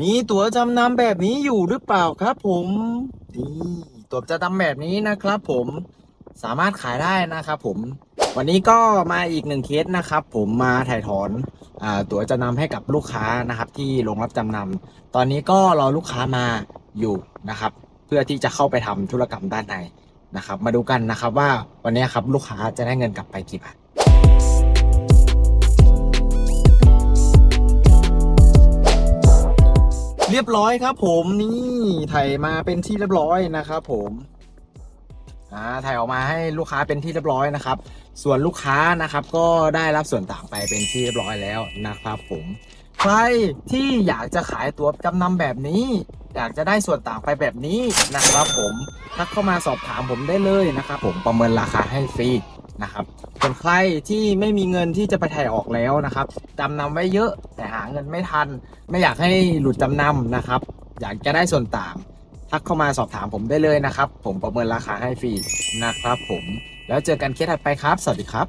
มีตั๋วจำนำแบบนี้อยู่หรือเปล่าครับ ผมนี่ตั๋วจำนำแบบนี้นะครับ ผมสามารถขายได้นะครับ ผม วันนี้ก็มาอีกหนึ่งเคสนะครับ ผมมาถ่ายถอนอตั๋วจำนำให้กับลูกค้านะครับ ที่โรงรับจำนำตอนนี้ก็รอลูกค้ามาอยู่นะครับ เพื่อที่จะเข้าไปทำธุรกรรมด้านในนะครับ มาดูกันนะครับว่าวันนี้ครับลูกค้าจะได้เงินกลับไปกี่บาท เรียบร้อยครับ ผมนี่ถ่ายมาเป็นที่เรียบร้อยนะครับผมอ่าถ่ายออกมาให้ลูกค้าเป็นที่เรียบร้อยนะครับ ส่วนลูกค้านะครับ ก็ได้รับส่วนต่างไปเป็นที่เรียบร้อยแล้วนะครับ ผมใครที่อยากจะขายตัวจำนำแบบนี้ อยากจะได้ส่วนต่างไปแบบนี้นะครับ ผมทักเข้ามาสอบถามผมได้เลยนะครับ ผมประเมินราคาให้ฟรีนะครับ ส่วนใครที่ไม่มีเงินที่จะไปถ่ายออกแล้วนะครับจำนำไว้เยอะแต่หาเงินไม่ทัน ไม่อยากให้หลุดจำนำนะครับ อยากจะได้ส่วนต่างทักเข้ามาสอบถามผมได้เลยนะครับ ผมประเมินราคาให้ฟรีนะครับผมแล้วเจอกันเคสถัดไปครับ สวัสดีครับ